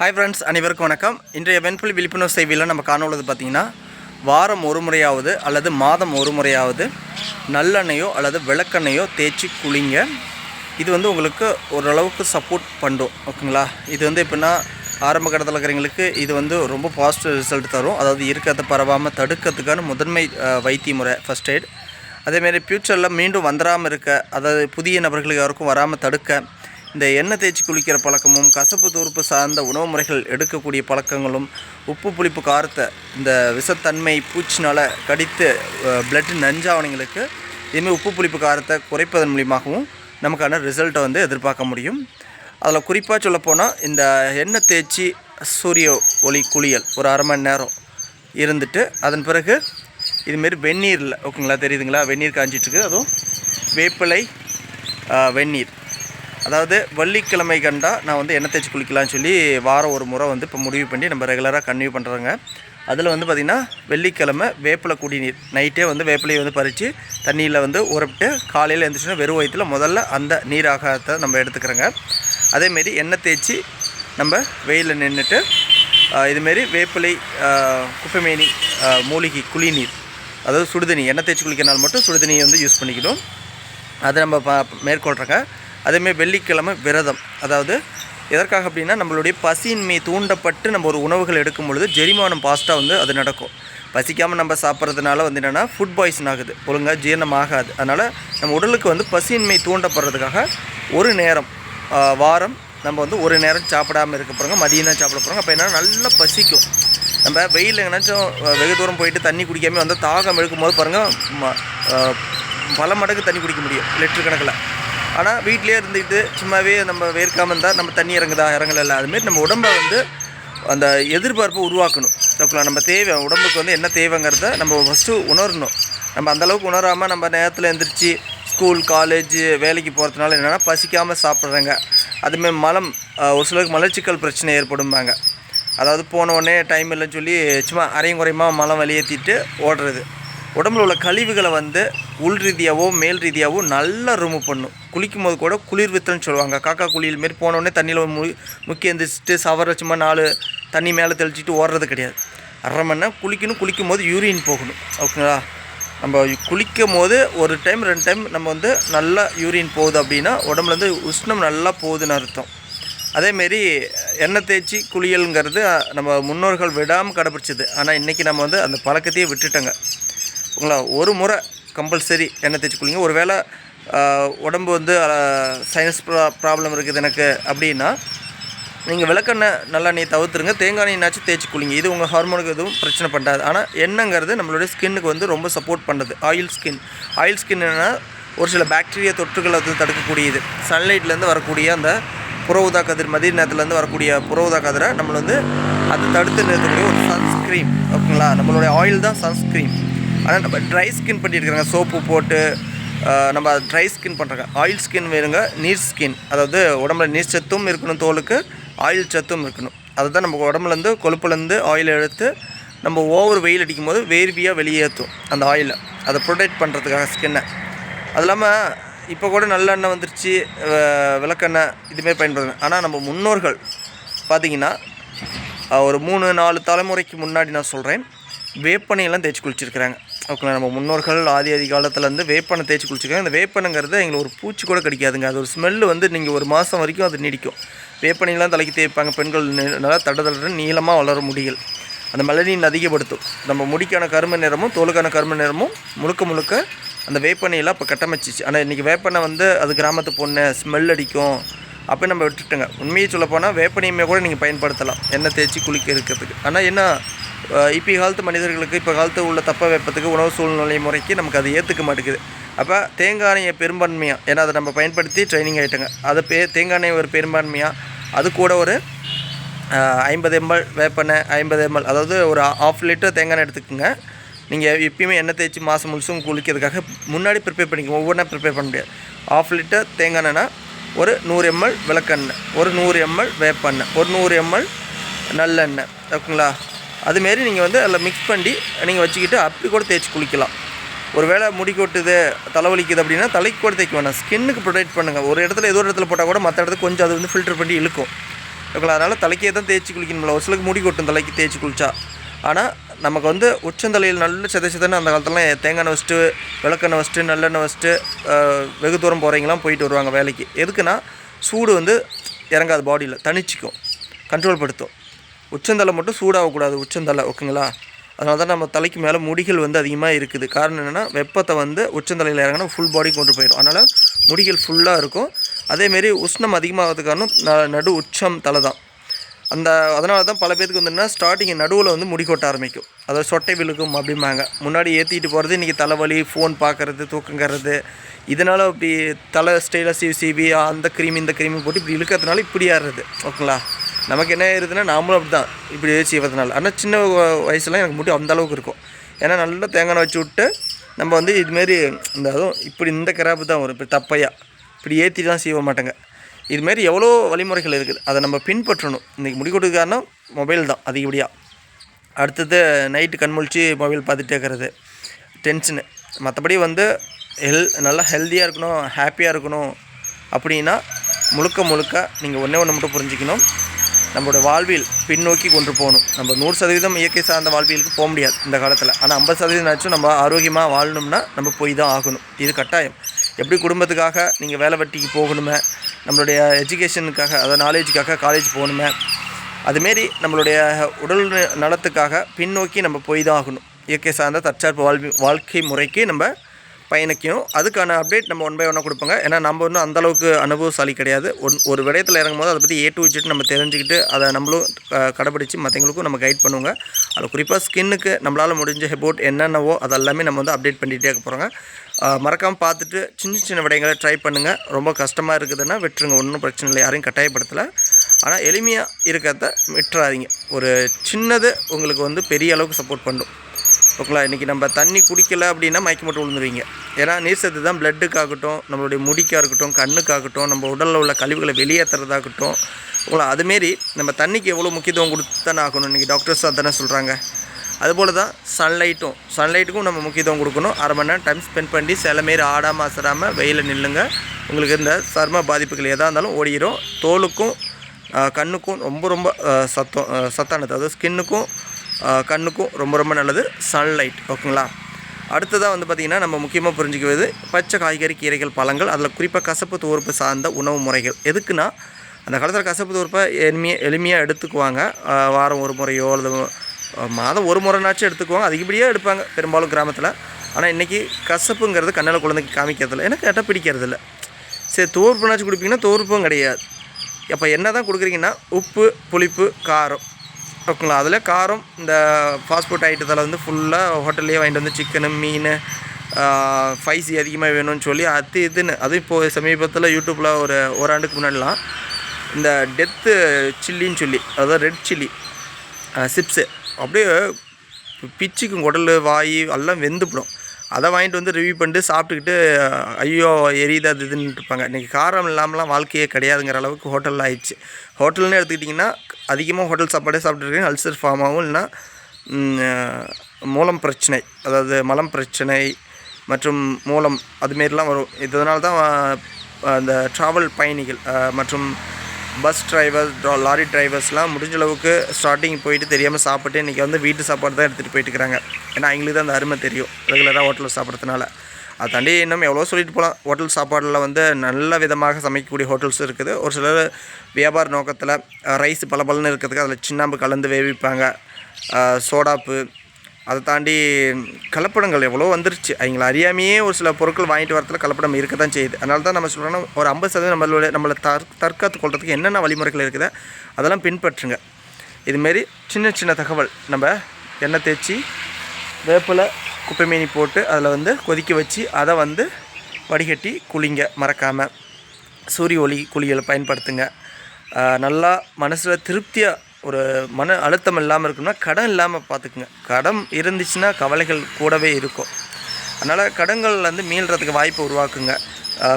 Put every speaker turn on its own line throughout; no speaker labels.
Hi friends அனைவருக்கும் வணக்கம். இன்றைய வெண்புலி விழிப்புணர்வு செய்தியில் நம்ம காணொழுது பார்த்தீங்கன்னா வாரம் ஒரு முறையாவது அல்லது மாதம் ஒரு முறையாவது நல்லெண்ணெயோ அல்லது விளக்கெண்ணெயோ தேய்ச்சி குளிங்க. இது வந்து உங்களுக்கு ஓரளவுக்கு சப்போர்ட் பண்ணும் ஓகேங்களா? இது வந்து எப்படின்னா ஆரம்ப கட்டத்தில் இருக்கிறவங்களுக்கு இது வந்து ரொம்ப பாசிட்டிவ் ரிசல்ட் தரும். அதாவது இருக்கிறத பரவாமல் தடுக்கிறதுக்கான முதன்மை வைத்திய முறை ஃபஸ்ட் எய்ட் அதேமாரி ஃப்யூச்சரில் மீண்டும் வந்துடாமல் இருக்க அதாவது புதிய நபர்களுக்கு யாருக்கும் வராமல் தடுக்க இந்த எண்ணெய் தேய்ச்சி குளிக்கிற பழக்கமும் கசப்பு தூர்ப்பு சார்ந்த உணவு முறைகள் எடுக்கக்கூடிய பழக்கங்களும் உப்பு புளிப்பு காரத்தை இந்த விஷத்தன்மை பூச்சினால் கடித்து பிளட் நஞ்சாவணிங்களுக்கு இதுமாதிரி உப்பு புளிப்பு காரத்தை குறைப்பதன் மூலியமாகவும் நமக்கான ரிசல்ட்டை வந்து எதிர்பார்க்க முடியும். அதில் குறிப்பாக சொல்லப்போனால் இந்த எண்ணெய் தேய்ச்சி சூரிய ஒளி குளியல் ஒரு அரை மணி நேரம் இருந்துட்டு அதன் பிறகு இதுமாரி வெந்நீரில் ஓகேங்களா தெரியுதுங்களா வெந்நீர் காஞ்சிட்ருக்கு அதுவும் வேப்பிலை வெந்நீர். அதாவது வெள்ளிக்கிழமை கண்டா நான் வந்து எண்ணெய் தேய்ச்சி குளிக்கலாம்னு சொல்லி வாரம் ஒரு முறை வந்து இப்போ முடிவு பண்ணி நம்ம ரெகுலராக கன்டினியூ பண்ணுறோங்க அதில் வந்து பார்த்திங்கன்னா வெள்ளிக்கிழமை வேப்பிலை குடிநீர். நைட்டே வந்து வேப்பிலையை வந்து பறித்து தண்ணியில் வந்து உரப்பிட்டு காலையில் எழுந்திரிச்சோன்னா வெறும் வயிற்றில் முதல்ல அந்த நீராகத்தை நம்ம எடுத்துக்கிறோங்க. அதேமாரி எண்ணெய் தேய்ச்சி நம்ம வெயிலில் நின்றுட்டு இதுமாரி வேப்பிலை குப்பைமேனி மூலிகை குளிநீர் அதாவது சுடுதண்ணி எண்ணெய் தேய்ச்சி குளிக்கிறனால மட்டும் சுடுதண்ணியை வந்து யூஸ் பண்ணிக்கணும் அதை நம்ம ப மேற்கொள்கிறோங்க அதேமாரி வெள்ளிக்கிழமை விரதம். அதாவது எதற்காக அப்படின்னா நம்மளுடைய பசியின்மை தூண்டப்பட்டு நம்ம ஒரு உணவுகள் எடுக்கும் பொழுது ஜெரிமானம் பாஸ்ட்டாக வந்து அது நடக்கும். பசிக்காமல் நம்ம சாப்பிட்றதுனால வந்து என்னென்னா ஃபுட் பாய்சன் ஆகுது. ஒழுங்காக ஜீரணம் ஆகாது. அதனால் நம்ம உடலுக்கு வந்து பசியின்மை தூண்டப்படுறதுக்காக ஒரு நேரம் வாரம் நம்ம வந்து ஒரு நேரம் சாப்பிடாம இருக்க போகிறோங்க மதியம் தான் சாப்பிட போகிறோங்க அப்போ என்னன்னா நல்லா பசிக்கும். நம்ம வெயில் எங்கேனாச்சும் வெகு தூரம் போயிட்டு தண்ணி குடிக்காமல் வந்து தாகம் எடுக்கும்போது பாருங்கள் ம- பல மடங்கு தண்ணி குடிக்க முடியும். லிட்டர் கணக்கில். ஆனால் வீட்டிலே இருந்துக்கிட்டு சும்மாவே நம்ம வேர்க்காமல் இருந்தால் நம்ம தண்ணி இறங்குதா? இறங்கல அதுமாரி நம்ம உடம்பை வந்து அந்த எதிர்பார்ப்பை உருவாக்கணும். ஓகேங்களா? நம்ம தேவை உடம்புக்கு வந்து என்ன தேவைங்கிறத நம்ம ஃபஸ்ட்டு உணரணும். நம்ம அந்தளவுக்கு உணராமல் நம்ம நேரத்தில் எழுந்திரிச்சு ஸ்கூல் காலேஜ் வேலைக்கு போகிறதுனால என்னென்னா பசிக்காமல் சாப்பிட்றாங்க. அதுமாரி மலம் ஒரு சிலருக்கு மலர்ச்சிக்கல் பிரச்சனை ஏற்படும்பாங்க. அதாவது போன உடனே டைம் இல்லைன்னு சொல்லி சும்மா அரையும் குறையுமா மலம் வெளியேற்றிட்டு ஓடுறது. உடம்புல உள்ள கழிவுகளை வந்து உள் ரீதியாகவோ மேல் ரீதியாகவோ நல்லா ரிமூவ் பண்ணும். குளிக்கும் போது கூட குளிர்வித்தல்னு சொல்லுவாங்க. காக்கா குளியல் மாரி போனோடனே தண்ணியில் மு முக்கிய எந்திரிச்சிட்டு சவர சும்மா நாலு தண்ணி மேலே தெளிச்சிட்டு ஓடுறது கிடையாது. அரை மணி நேரம் குளிக்கணும். குளிக்கும் போது யூரின் போகணும். ஓகேங்களா? நம்ம குளிக்கும் போது ஒரு டைம் ரெண்டு டைம் நம்ம வந்து நல்லா யூரின் போகுது அப்படின்னா உடம்புலேருந்து உஷ்ணம் நல்லா போகுதுன்னு அர்த்தம். அதேமாரி எண்ணெய் தேய்ச்சி குளியலுங்கிறது நம்ம முன்னோர்கள் விடாமல் கடைப்பிடிச்சது. ஆனால் இன்றைக்கி நம்ம வந்து அந்த பழக்கத்தையே விட்டுட்டோங்க. ஓகேங்களா? ஒரு முறை கம்பல்சரி எண்ணெய் தேய்ச்சி குளிங்க. ஒரு வேளை உடம்பு வந்து சைனஸ் ப்ராப்ளம் இருக்குது எனக்கு அப்படின்னா நீங்கள் விளக்கெண்ணெய் நல்லா நீ தவிர்த்துருங்க. தேங்காய் எண்ணெய்னாச்சும் தேய்ச்சி குளிங்க. இது உங்கள் ஹார்மோனுக்கு எதுவும் பிரச்சனை பண்ணாது ஆனால் எண்ணெய்ங்கிறது நம்மளுடைய ஸ்கின்னுக்கு வந்து ரொம்ப சப்போர்ட் பண்ணுது. ஆயில் ஸ்கின் ஆயில் ஸ்கின் என்னென்னா ஒரு சில பாக்டீரியா தொற்றுகளை வந்து தடுக்கக்கூடியது. சன்லைட்லேருந்து வரக்கூடிய அந்த புற ஊதா கதிர் மதிய நேரத்துலேருந்து வரக்கூடிய புற ஊதா கதிரை நம்மளை வந்து அதை தடுத்து நிறுத்தக்கூடிய ஒரு சன்ஸ்க்ரீன் ஓகேங்களா? நம்மளுடைய ஆயில் தான் சன்ஸ்க்ரீன் ஆனால் நம்ம ட்ரை ஸ்கின் பண்ணியிருக்கிறாங்க சோப்பு போட்டு நம்ம ட்ரை ஸ்கின் பண்ணுறாங்க ஆயில் ஸ்கின் வேணுங்க நீர் ஸ்கின் அதாவது உடம்புல நீர் சத்தும் இருக்கணும் தோலுக்கு ஆயில் சத்தும் இருக்கணும். அதுதான் நம்ம உடம்புலேருந்து கொழுப்புலேருந்து ஆயில் எடுத்து நம்ம ஓவர் வெயில் அடிக்கும் போது வேர்வியாக வெளியேற்றும் அந்த ஆயிலை அதை ப்ரொடெக்ட் பண்ணுறதுக்காக ஸ்கின்னை அது இல்லாமல் இப்போ கூட நல்லெண்ணெய் வந்துருச்சு விளக்கெண்ணெய் இதுமாரி பயன்படுத்துங்க ஆனால் நம்ம முன்னோர்கள் பார்த்திங்கன்னா ஒரு மூணு நாலு தலைமுறைக்கு முன்னாடி நான் சொல்கிறேன் வேப்பனையெல்லாம் தேய்ச்சி குளிச்சிருக்கிறாங்க. ஓகேங்களா நம்ம முன்னோர்கள் ஆதி ஆதி காலத்துலேருந்து வேப்பனை தேய்ச்சி குளிச்சிருக்காங்க இந்த வேப்பனைங்கிறது எங்களுக்கு ஒரு பூச்சி கூட கிடைக்காதுங்க. அது ஒரு ஸ்மெல்லு வந்து நீங்கள் ஒரு மாதம் வரைக்கும் அது நீடிக்கும். வேப்பனையெல்லாம் தலைக்கு தேய்ப்பாங்க. பெண்கள் நல்லா தட தட நீளமாக வளர முடியல் அந்த மலரின் அதிகப்படுத்தும். நம்ம முடிக்கான கரும நிறமும் தோலுக்கான கரும நிறமும் முழுக்க முழுக்க அந்த வேப்பெண்ணெயெல்லாம் இப்போ கட்டமைச்சிச்சு. ஆனால் இன்றைக்கி வேப்பனை வந்து அது கிராமத்து பொண்ணு ஸ்மெல் அடிக்கும். அப்போ நம்ம விட்டுட்டோங்க உண்மையை சொல்லப்போனால் வேப்பனையுமே வேப்பெண்ணையுமே கூட நீங்கள் பயன்படுத்தலாம். எண்ணெய் தேய்ச்சி குளிக்க இருக்கிறதுக்கு. ஆனால் என்ன இப்போ காலத்து மனிதர்களுக்கு இப்போ காலத்து உள்ள தப்ப வெப்பத்துக்கு உணவு சூழ்நிலை முறைக்கு நமக்கு அது ஏற்றுக்க மாட்டேங்குது. அப்போ தேங்காய் எண்ணெயை பெரும்பான்மையாக ஏன்னா அதை நம்ம பயன்படுத்தி ட்ரைனிங் ஆகிட்டோங்க அது பே தேங்காய் எண்ணெய் ஒரு பெரும்பான்மையாக அது கூட ஒரு ஐம்பது எம்எல் வேப்பெண்ணெய் ஐம்பது எம்எல் அதாவது ஒரு ஆஃப் லிட்டர் தேங்காய் எண்ணெய் எடுத்துக்கோங்க. நீங்கள் எப்பயுமே எண்ணெய் தேய்ச்சி மாதம் முழுசும் குளிக்கிறதுக்காக முன்னாடி ப்ரிப்பேர் பண்ணிக்கோங்க. ஒவ்வொன்றா ப்ரிப்பேர் பண்ண முடியாது. ஆஃப் லிட்டர் தேங்காய் எண்ணெய்னா ஒரு நூறு எம்எல் விளக்கெண்ணெய் ஒரு நூறு எம்எல் வேப்பெண்ணெய் ஒரு நூறு எம்எல் நல்லெண்ணெய். ஓகேங்களா? அதுமாரி நீங்கள் வந்து அதில் மிக்ஸ் பண்ணி நீங்கள் வச்சுக்கிட்டு அப்படி கூட தேய்ச்சி குளிக்கலாம். ஒரு வேளை முடி கொட்டுது தலைவலிக்குது அப்படின்னா தலைக்கு கூட தேய்க்க வேணாம். ஸ்கின்னுக்கு ப்ரொடெக்ட் பண்ணுங்கள் ஒரு இடத்துல ஏதோ ஒரு இடத்துல போட்டால் கூட மற்ற இடத்துக்கு கொஞ்சம் அது வந்து ஃபில்டர் பண்ணி இழுக்கும். ஓகேங்களா? அதனால் தலைக்கே தான் தேய்ச்சி குளிக்கணும்ல. ஒரு சிலருக்கு முடி கொட்டும் தலைக்கு தேய்ச்சி குளிச்சா. ஆனால் நமக்கு வந்து உச்சந்தலையில் நல்ல சிதை சிதன்னு அந்த காலத்துலலாம் தேங்காய் எண்ணெய் வச்சுட்டு விளக்கெண்ணெய் வச்சுட்டு நல்லெண்ணெய் வச்சுட்டு வெகு தூரம் போகிறவங்களாம் போயிட்டு வருவாங்க வேலைக்கு. எதுக்குன்னா சூடு வந்து இறங்காது பாடியில் தனிச்சிக்கும் கண்ட்ரோல் படுத்தும். உச்சந்தலை மட்டும் சூடாகக்கூடாது உச்சந்தலை ஓகேங்களா? அதனால தான் நம்ம தலைக்கு மேலே முடிகள் வந்து அதிகமாக இருக்குது. காரணம் என்னென்னா வெப்பத்தை வந்து உச்சந்தலையில் இறங்கினா ஃபுல் பாடி கொண்டு போயிடும். அதனால் முடிகள் ஃபுல்லாக இருக்கும். அதேமாரி உஷ்ணம் அதிகமாகிறது காரணம் ந- நடு உச்சம் தலை தான். அந்த அதனால தான் பல பேருக்கு வந்து ஸ்டார்டிங் நடுவில் வந்து முடி கொட்ட ஆரம்பிக்கும். அதாவது சொட்டை விழுக்கும் அப்படிம்பாங்க. முன்னாடி ஏற்றிட்டு போகிறது இன்றைக்கி தலைவலி ஃபோன் பார்க்கறது தூக்கங்கிறது இதனால் இப்படி தலை ஸ்டைலாக சிவி சீவி அந்த க்ரீம் இந்த க்ரீம் போட்டு இப்படி இழுக்கிறதுனால இப்படி ஆடுறது ஓகேங்களா? நமக்கு என்ன ஆயிருதுன்னா நாமளும் அப்படி தான் இப்படி செய்வதனால ஆனால் சின்ன வயசுலாம் எனக்கு முடி அந்த அளவுக்கு இருக்கும். ஏன்னா நல்லா தேங்காய் எண்ணெய் வச்சு விட்டு நம்ம வந்து இதுமாரி இந்த அதுவும் இப்படி இந்த கிராப்பு தான் வரும். இப்படி தப்பையாக இப்படி ஏற்றி தான் செய்ய மாட்டாங்க. இதுமாரி எவ்வளோ வழிமுறைகள் இருக்குது. அதை நம்ம பின்பற்றணும். இன்றைக்கி முடி கொடுக்க காரணம் மொபைல் தான் அதிகப்படியாக அடுத்தது நைட்டு கண்முழிச்சு மொபைல் பார்த்துட்டே இருக்கிறது. டென்ஷனு. மற்றபடி வந்து ஹெல் நல்லா ஹெல்த்தியாக இருக்கணும் ஹாப்பியாக இருக்கணும் அப்படின்னா முழுக்க முழுக்க நீங்கள் ஒன்றே ஒன்று மட்டும் புரிஞ்சிக்கணும். நம்மளோட வாழ்வியல் பின்னோக்கி கொண்டு போகணும். நம்ம நூறு சதவீதம் இயற்கை சார்ந்த வாழ்வியலுக்கு போக முடியாது இந்த காலத்தில். ஆனால் ஐம்பது சதவீதம் நம்ம ஆரோக்கியமாக வாழணும்னா நம்ம போய் தான் ஆகணும். இது கட்டாயம். எப்படி குடும்பத்துக்காக நீங்கள் வேலை வெட்டிக்கு போகணுமே நம்மளுடைய எஜுகேஷனுக்காக அதாவது நாலேஜுக்காக காலேஜ் போகணுமே அதுமாரி நம்மளுடைய உடல் நலத்துக்காக பின்னோக்கி நம்ம போய் தான் ஆகணும். இயற்கை சார்ந்த தற்சார்பு வாழ்வி வாழ்க்கை முறைக்கு நம்ம பையனுக்கும் அதுக்கான அப்டேட் நம்ம ஒன் பை ஒன்னாக கொடுப்போங்க. ஏன்னா நம்ம ஒன்றும் அந்தளவுக்கு அனுபவசாலி கிடையாது. ஒன் ஒரு விடயத்தில் இறங்கும்போது அதை பற்றி ஏ டு வச்சுட்டு நம்ம தெரிஞ்சுக்கிட்டு அதை நம்மளும் க- கடைபிடிச்சு மற்றவங்களுக்கும் நம்ம கைட் பண்ணுவோங்க. அதில் குறிப்பாக ஸ்கின்னுக்கு நம்மளால் முடிஞ்ச ஹெபோட் என்னென்னவோ அதெல்லாமே நம்ம வந்து அப்டேட் பண்ணிகிட்டே இருக்க போகிறோங்க மறக்காமல் பார்த்துட்டு சின்ன சின்ன விடயங்களை ட்ரை பண்ணுங்கள் ரொம்ப கஷ்டமாக இருக்குதுன்னா விட்டுருங்க. ஒன்றும் பிரச்சனை இல்லை. யாரையும் கட்டாயப்படுத்தலை. ஆனால் எளிமையாக இருக்கிறத விட்டுறாதீங்க. ஒரு சின்னது உங்களுக்கு வந்து பெரிய அளவுக்கு சப்போர்ட் பண்ணும். ஓகேங்களா? இன்றைக்கி நம்ம தண்ணி குடிக்கலை அப்படின்னா மயக்கம் மட்டும் விழுந்துருவீங்க. ஏன்னா நீர் சத்து தான் பிளட்டுக்காகட்டும் நம்மளுடைய முடிக்காக இருக்கட்டும் கண்ணுக்காகட்டும் நம்ம உடலில் உள்ள கழிவுகளை வெளியேற்றுறதாகட்டும் ஓகேங்களா? அதுமாரி நம்ம தண்ணிக்கு எவ்வளோ முக்கியத்துவம் கொடுத்தானே ஆகணும்? இன்றைக்கி டாக்டர்ஸ் அதானே சொல்கிறாங்க அதுபோல் தான் சன்லைட்டும் சன்லைட்டுக்கும் நம்ம முக்கியத்துவம் கொடுக்கணும். அரை மணி நேரம் டைம் ஸ்பெண்ட் பண்ணி சில மாரி ஆடாமல் அசராமல் வெயிலில் நில்லுங்க. உங்களுக்கு இந்த சர்ம பாதிப்புகள் எதாக இருந்தாலும் ஓடிடும் தோலுக்கும் கண்ணுக்கும் ரொம்ப ரொம்ப சத்தம் சத்தானது. அதாவது ஸ்கின்னுக்கும் கண்ணுக்கும் ரொம்ப ரொம்ப நல்லது. சன்லைட் ஓகேங்களா அடுத்ததாக வந்து பார்த்திங்கன்னா நம்ம முக்கியமாக புரிஞ்சுக்குவது பச்சை காய்கறி கீரைகள் பழங்கள் அதில் குறிப்பாக கசப்பு துவர்ப்பு சார்ந்த உணவு முறைகள். எதுக்குன்னா அந்த காலத்தில் கசப்பு துவர்ப்பை எளிமையாக எளிமையாக எடுத்துக்குவாங்க. வாரம் ஒரு முறையோ அல்லது மாதம் ஒரு முறைனாச்சும் எடுத்துக்குவாங்க. அதிகப்படியாக எடுப்பாங்க பெரும்பாலும் கிராமத்தில். ஆனால் இன்றைக்கி கசப்புங்கிறது கண்ணில் குழந்தைக்கு காமிக்கிறதில்ல. எனக்கு கேட்டால் பிடிக்கிறதில்ல. சரி தோறுப்புனாச்சும் கொடுப்பீங்கன்னா தோறுப்பும் கிடையாது. அப்போ என்ன தான் கொடுக்குறீங்கன்னா உப்பு புளிப்பு காரம். ஓகேங்களா அதில் காரம் இந்த ஃபாஸ்ட் ஃபுட் ஐட்டத்தில் வந்து ஃபுல்லாக ஹோட்டல்லேயே வாங்கிட்டு வந்து சிக்கனு மீன் ஸ்பைசி அதிகமாக வேணும்னு சொல்லி அது இதுன்னு அதுவும் இப்போது சமீபத்தில் யூடியூப்பில் ஒரு ஓராண்டுக்கு முன்னாடிலாம் இந்த டெத்து சில்லின்னு சொல்லி அதாவது ரெட் சில்லி சிப்ஸு அப்படியே பிச்சுக்கும் குடல் வாய் எல்லாம் வெந்துப்படும் அதை வாங்கிட்டு வந்து ரிவ்யூ பண்ணிட்டு சாப்பிட்டுக்கிட்டு ஐயோ எரியுது அது இதுன்னு இருப்பாங்க. இன்றைக்கி காரம் இல்லாமலாம் வாழ்க்கையே கிடையாதுங்கிற அளவுக்கு ஹோட்டலில் ஆயிடுச்சு. ஹோட்டல்னு எடுத்துக்கிட்டிங்கன்னா அதிகமாக ஹோட்டல் சாப்பாடே சாப்பிட்டுருக்கேன் அல்சர் ஃபார்மாகவும் இல்லைன்னா மூலம் பிரச்சனை. அதாவது மலம் பிரச்சனை மற்றும் மூலம் அதுமாரிலாம் வரும். இதனால தான் அந்த ட்ராவல் பயணிகள் மற்றும் பஸ் டிரைவர் லாரி டிரைவர்ஸ்லாம் முடிஞ்ச அளவுக்கு ஸ்டார்டிங் போயிட்டு தெரியாமல் சாப்பிட்டு இன்றைக்கி வந்து வீட்டு சாப்பாடு தான் எடுத்துகிட்டு போயிட்டு இருக்கிறாங்க ஏன்னா அவங்களுக்கு தான் அந்த அருமை தெரியும். ரெகுலராக ஹோட்டலில் சாப்பிட்றதுனால. அதை தாண்டி இன்னும் எவ்வளோ சொல்லிட்டு போகலாம் ஹோட்டல் சாப்பாடில் வந்து நல்ல விதமாக சமைக்கக்கூடிய ஹோட்டல்ஸ் இருக்குது. ஒரு சிலர் வியாபார நோக்கத்தில் ரைஸ் பளபளன்னு இருக்கிறதுக்கு அதில் சின்னாம்பு கலந்து வேவிப்பாங்க. சோடாப்பு அதை தாண்டி கலப்படங்கள் எவ்வளோ வந்துருச்சு. அவங்கள அறியாமையே ஒரு சில பொருட்கள் வாங்கிட்டு வரத்துல கலப்படம் இருக்க தான் செய்யுது. அதனால தான் நம்ம சொல்கிறோன்னா ஒரு ஐம்பது சதவீதம் நம்மளோட நம்மளை தற் தற்காத்து கொள்றதுக்கு என்னென்ன வழிமுறைகள் இருக்குது அதெல்லாம் பின்பற்றுங்க. இதுமாரி சின்ன சின்ன தகவல். நம்ம எண்ணெய் தேய்ச்சி வேப்பில் குப்பை மீனி போட்டு அதில் வந்து கொதிக்க வச்சு அதை வந்து வடிகட்டி குளிங்க மறக்காமல் சூரிய ஒளி குளியலை பயன்படுத்துங்க. நல்லா மனசில் திருப்தியாக ஒரு மன அழுத்தம் இல்லாமல் இருக்கணும்னா கடன் இல்லாமல் பார்த்துக்குங்க கடன் இருந்துச்சுன்னா கவலைகள் கூடவே இருக்கும். அதனால் கடன்கள் வந்து மீள்றதுக்கு வாய்ப்பு உருவாக்குங்க.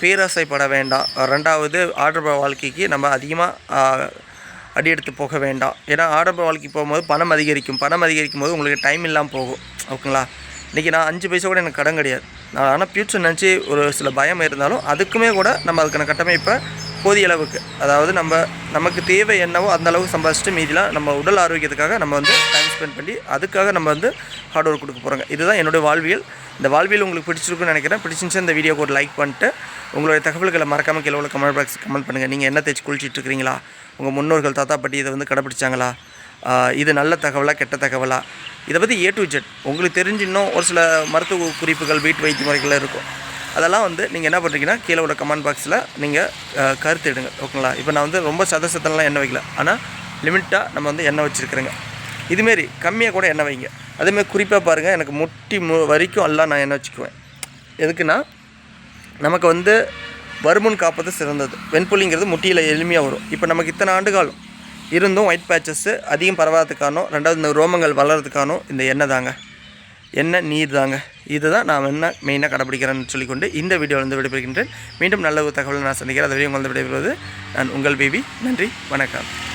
பேராசைப்பட வேண்டாம். ரெண்டாவது ஆடம்பர வாழ்க்கைக்கு நம்ம அதிகமாக அடி எடுத்து போக வேண்டாம். ஏன்னா ஆடம்பர வாழ்க்கைக்கு போகும்போது பணம் அதிகரிக்கும். பணம் அதிகரிக்கும் போது உங்களுக்கு டைம் இல்லாமல் போகும். ஓகேங்களா? இன்றைக்கி நான் அஞ்சு பைசா கூட எனக்கு கடன் கிடையாது. நான் ஆனால் ஃப்யூச்சர் நினச்சி ஒரு சில பயம் இருந்தாலும் அதுக்குமே கூட நம்ம அதுக்கான கட்டமைப்பை போதிய அளவுக்கு அதாவது நம்ம நமக்கு தேவை என்னவோ அந்த அளவுக்கு சம்பாதிச்சுட்டு மீதிலாம் நம்ம உடல் ஆரோக்கியத்துக்காக நம்ம வந்து டைம் ஸ்பெண்ட் பண்ணி அதுக்காக நம்ம வந்து ஹார்ட் ஒர்க் கொடுக்க போகிறோங்க இதுதான் என்னுடைய வாழ்வியல். இந்த வாழ்வியல் உங்களுக்கு பிடிச்சிருக்குன்னு நினைக்கிறேன். பிடிச்சிருந்துச்சு இந்த வீடியோக்கு ஒரு லைக் பண்ணிட்டு உங்களுடைய தகவல்களை மறக்காமல் கீழே உள்ள கமெண்ட் பாக்ஸ் கமெண்ட் பண்ணுங்கள் நீங்கள் என்ன தேய்ச்சி குளிச்சிட்டு இருக்கிறீங்களா? உங்கள் முன்னோர்கள் தாத்தா பாட்டி இதை வந்து கடைப்பிடிச்சாங்களா? இது நல்ல தகவலா கெட்ட தகவலா? இதை பற்றி ஏ டு ஜெட் உங்களுக்கு தெரிஞ்சு இன்னும் ஒரு சில மருத்துவ குறிப்புகள் வீட்டு வைத்திய முறைகள் இருக்கும். அதெல்லாம் வந்து நீங்கள் என்ன பண்ணுறீங்கன்னா கீழே உள்ள கமெண்ட் பாக்ஸில் நீங்கள் கருத்து எடுங்க ஓகேங்களா இப்போ நான் வந்து ரொம்ப சத சத்தம்லாம் எண்ணெய் வைக்கல. ஆனால் லிமிட்டாக நம்ம வந்து எண்ணெய் வச்சுருக்குறேங்க. இதுமாரி கம்மியாக கூட எண்ணெய் வைங்க. அதேமாதிரி குறிப்பாக பாருங்கள் எனக்கு முட்டி மு வரைக்கும் எல்லாம் நான் எண்ணெய் வச்சுக்குவேன். எதுக்குன்னா நமக்கு வந்து வருமுன் காப்பது சிறந்தது. வெண்புலிங்கிறது முட்டியில் எளிமையாக வரும். இப்போ நமக்கு இத்தனை ஆண்டு காலம் இருந்தும் ஒயிட் பேச்சஸ்ஸு அதிகம் பரவாததுக்கானோ ரெண்டாவது இந்த ரோமங்கள் வளர்கிறதுக்கானோ இந்த எண்ணெய் தாங்க. என்ன நீர் தாங்க? இதுதான் நான் என்ன மெயினாக கடைப்பிடிக்கிறேன்னு சொல்லிக்கொண்டு இந்த வீடியோவிலிருந்து விடைபெறுகின்றேன். மீண்டும் நல்ல ஒரு தகவலை நான் சந்திக்கிறேன். அதை உங்களது விடைபெறுவது நான் உங்கள் பேபி. நன்றி. வணக்கம்.